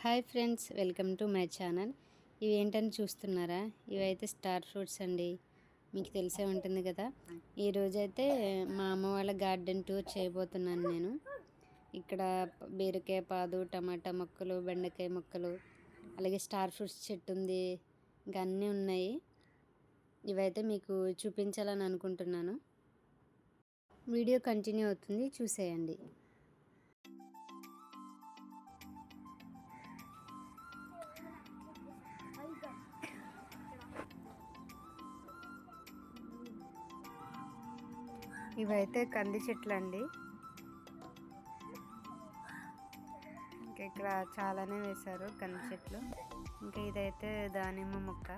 Hi friends welcome to my channel. ఇవి ఏంటని చూస్తున్నారా? ఇవైతే స్టార్ ఫ్రూట్స్ అండి. మీకు తెలిసే ఉంటుంది కదా. ఈరోజైతే మా అమ్మ వాళ్ళ గార్డెన్ టూర్ చేయబోతున్నాను నేను. ఇక్కడ బీరకాయ పాదు టమాటా మొక్కలు బెండకాయ మొక్కలు అలాగే స్టార్ ఫ్రూట్స్ చెట్టు ఉంది. ఇంకా అన్నీ ఉన్నాయి. ఇవైతే మీకు చూపించాలని అనుకుంటున్నాను. వీడియో కంటిన్యూ అవుతుంది. చూసేయండి. ఇవైతే కంది చెట్లు అండి ఇంకా ఇక్కడ చాలానే వేశారు కంది చెట్లు. ఇంకా ఇదైతే దానిమ్మ మొక్క.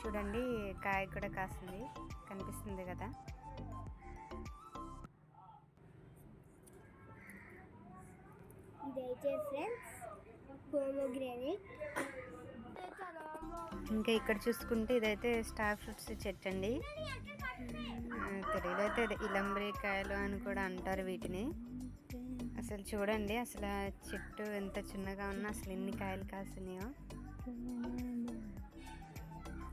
చూడండి కాయ కూడా కాసింది. కనిపిస్తుంది కదా. ఇదైతే ఫ్రెండ్స్ పోమోగ్రానైట్. ఇంకా ఇక్కడ చూసుకుంటే ఇదైతే స్టార్ ఫ్రూట్స్ చెట్టు అండి. ఆ, అయితే ఇలంబ్రికాయలు అని కూడా అంటారు వీటిని. అసలు చూడండి అసలు ఆ చెట్టు ఎంత చిన్నగా ఉన్నా అసలు ఎన్ని కాయలు కాసినాయో.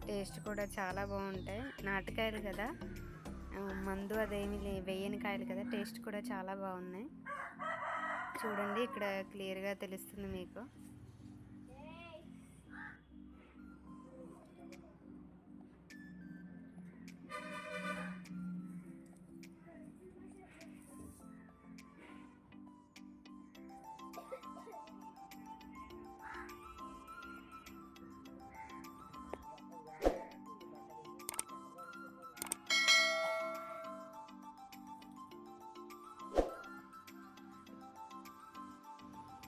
టేస్ట్ కూడా చాలా బాగుంటాయి. నాటుకాయలు కదా. మందు అదేమి వేయని కాయలు కదా. టేస్ట్ కూడా చాలా బాగున్నాయి. చూడండి ఇక్కడ క్లియర్గా తెలుస్తుంది మీకు.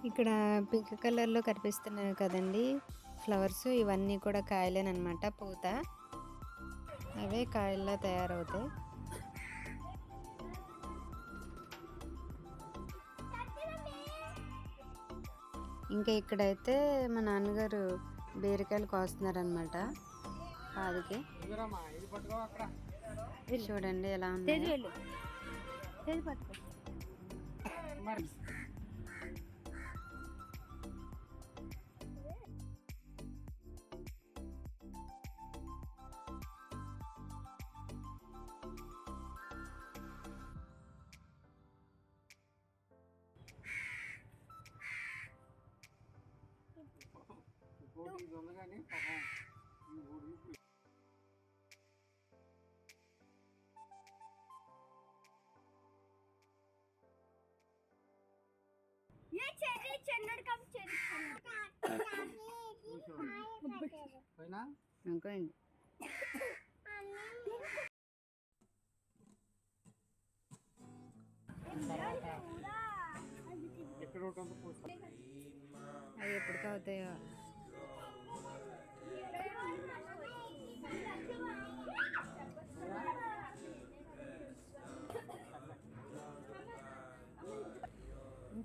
ఇక్కడ పింక్ కలర్లో కనిపిస్తున్నాయి కదండి ఫ్లవర్స్. ఇవన్నీ కూడా కాయలేనమాట పూత. అవే కాయల్లా తయారవుతాయి. ఇంకా ఇక్కడైతే మా నాన్నగారు బీరకాయలు కోస్తున్నారనమాట పాదికి చూడండి ఎలా ఉంది పట్టుకో ये చెర్రీ చెన్నడ్ కమ్ చెర్రీ పోయినా అనుకోండి ఎక్కడ ఉంటుంది పూస్తా అవి ఎప్పుడు అవుతాయో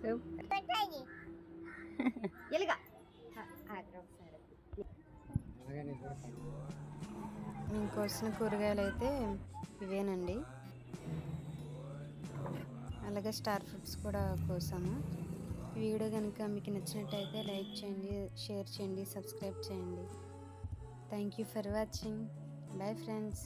సూపర్ ఎలుగా నేను మేము కోసిన కూరగాయలు అయితే ఇవేనండి. అలాగే స్టార్ ఫ్రూట్స్ కూడా కోసాము. వీడియో కనుక మీకు నచ్చినట్టయితే లైక్ చేయండి షేర్ చేయండి సబ్స్క్రైబ్ చేయండి. Thank you for watching. Bye friends.